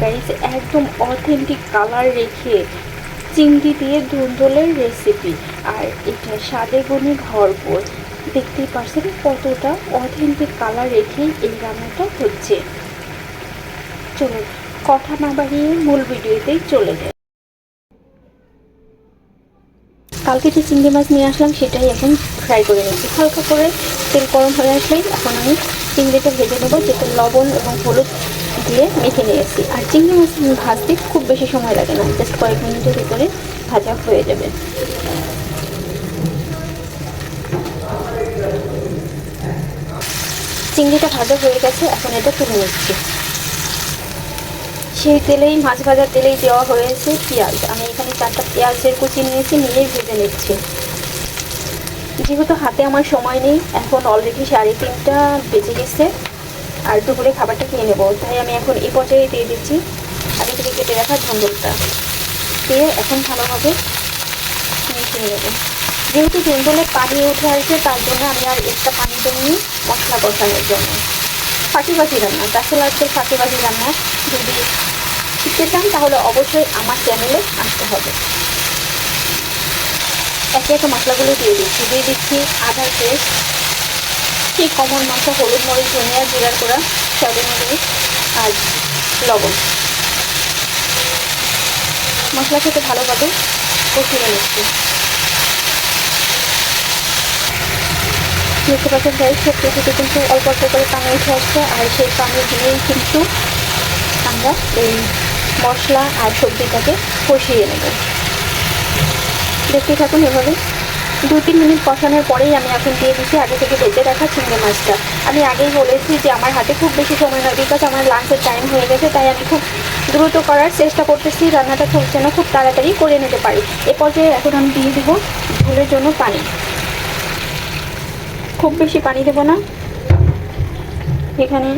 Guys একদম authentic colour রেখে চিংড়ি দিয়ে ধুন্দলের রেসিপি আর এটা স্বাদে গুণে ভরপুর। দেখতেই পারছেন কতটা অথেন্টিক কালার রেখেই এই রান্নাটা হচ্ছে। চলুন, কথা না বাড়িয়ে মূল ভিডিওতেই চলে যায় কালকে যে চিংড়ি মাছ নিয়ে আসলাম, সেটাই এখন ফ্রাই করে নিচ্ছি। হালকা করে তেল গরম হয়ে আসলেই এখন আমি চিংড়িটা ভেজে নেব যেটা লবণ এবং হলুদ দিয়ে মেখে নিয়েছি। আর চিংড়ি মাছ ভাজতে খুব বেশি সময় লাগে না জাস্ট কয়েক মিনিটের ভিতরে ভাজা হয়ে যাবে। চিংড়িটা ভাজা হয়ে গেছে, এখন এটা তুলে নিচ্ছি। সেই তেলেই, মাছ ভাজার তেলেই দেওয়া হয়েছে পেঁয়াজ। আমি এখানে চারটা পেঁয়াজের কুচি নিয়েছি নিয়েই ভেজে নিচ্ছি। যেহেতু হাতে আমার সময় নেই, এখন অলরেডি সাড়ে তিনটা বেজে গেছে। আর দুপুরে খাবারটা খেয়ে নেব। তাই আমি এখন এই পর্যায়ে দিয়ে দিচ্ছি। আগে থেকে কেটে রাখা ঝঞ্ঝলটা দিয়ে এখন ভালোভাবে মিশিয়ে নেব। যেহেতু ঝঞ্ঝলে পানি উঠে আসছে, তার জন্য আমি আর একটা পানি দিইনি মশলা কষানোর জন্য। ফাঁকিবাজি রান্না তাছাড়া আজকের ফাঁকিবাজি রান্না। যদি শিখতে চান, তাহলে অবশ্যই আমার চ্যানেলে আসতে হবে। একে একে মশলাগুলো দিয়ে দিচ্ছি। দিয়ে দিচ্ছি আধার পেস্ট সেই কমন মশলা হলুদ মরিচ, ধনিয়া জিরার করা স্বাদের মরিচ আর লবণ। মশলা থেকে ভালোভাবে কষিয়ে নিচ্ছি দেখতে পাচ্ছেন গাই সত্যি থেকে কিন্তু অল্প অল্প করে পানি উঠে আসছে আর সেই পানি দিয়েই কিন্তু আমরা এই মশলা আর সবজিটাকে কষিয়ে নেব। দেখতে থাকুন এভাবে। দু তিন মিনিট কষানোর পরেই আমি এখন দিয়ে দিচ্ছি আগে থেকে বেঁচে রাখা চিংড়ি মাছটা। আমি আগেই বলেছি যে আমার হাতে খুব বেশি সময় নয় বিকজ আমার লাঞ্চের টাইম হয়ে গেছে, তাই আমি খুব দ্রুত করার চেষ্টা করতেছি, রান্নাটা খুব যেন খুব তাড়াতাড়ি করে নিতে পারি। এ পর্যায়ে এখন আমি দিয়ে দেবো ঝোলের জন্য পানি। খুব বেশি পানি দেবো না। এখানে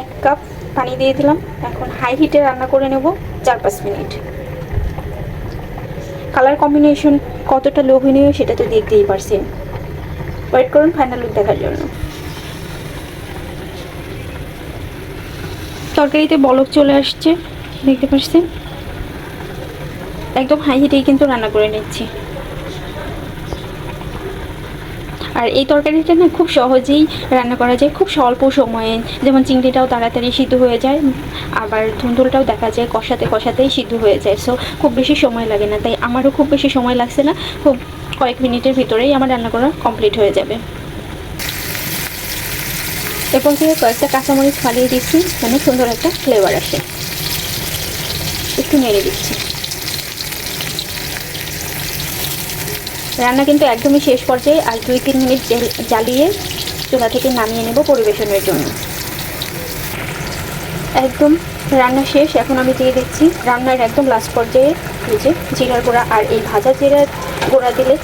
এক কাপ পানি দিয়ে দিলাম। এখন হাই হিটে রান্না করে নেব চার পাঁচ মিনিট। কালার কম্বিনেশন কতটা লোভনীয় সেটা তো দেখতেই পারছেন। ওয়েট করুন ফাইনাল লুক দেখার জন্য। তরকারিতে বলক চলে আসছে, দেখতে পাচ্ছেন? একদম হাই হিটেই কিন্তু রান্না করে নিচ্ছি। আর এই তরকারিটা না খুব সহজেই রান্না করা যায়, খুব স্বল্প সময়ে। যেমন চিংড়িটাও তাড়াতাড়ি সিদ্ধ হয়ে যায়, আবার ধুন্দুলটাও দেখা যায় কষাতে কষাতেই সিদ্ধ হয়ে যায়। সো খুব বেশি সময় লাগে না, তাই আমারও খুব বেশি সময় লাগছে না। খুব কয়েক মিনিটের ভিতরেই আমার রান্না করা কমপ্লিট হয়ে যাবে। এরপর থেকে কয়েকটা কাঁচামরিচ ফালিয়ে দিচ্ছি মানে সুন্দর একটা ফ্লেভার আসে। একটু নেড়ে দিচ্ছি। রান্না কিন্তু একদমই শেষ পর্যায়ে আর দুই তিন মিনিট জ্বালিয়ে চুলা থেকে নামিয়ে নেব পরিবেশনের জন্য। একদম রান্না শেষ। এখন আমি দিয়ে দিচ্ছি রান্নার একদম লাস্ট পর্যায়ে যে জিরার গুঁড়া আর এই ভাজা জিরার গুঁড়া দিলে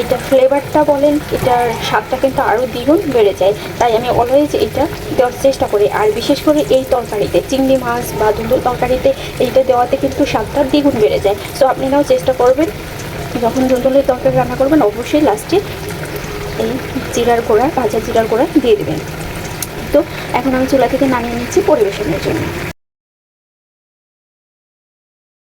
এটা ফ্লেভারটা বলেন, এটার স্বাদটা কিন্তু আরও দ্বিগুণ বেড়ে যায়। তাই আমি অলওয়েজ এটা দেওয়ার চেষ্টা করি। আর বিশেষ করে এই তরকারিতে, চিংড়ি মাছ বা ধুন্দুল তরকারিতে এইটা দেওয়াতে কিন্তু স্বাদটা দ্বিগুণ বেড়ে যায়। সো আপনারাও চেষ্টা করবেন যখন জন্তলের তরকারি রান্না করবেন, অবশ্যই লাস্টে এই জিরার গোড়া, ভাজা জিরার গোড়া দিয়ে দেবেন। তো এখন আমি চুলা থেকে নামিয়ে নিচ্ছি পরিবেশনের জন্য।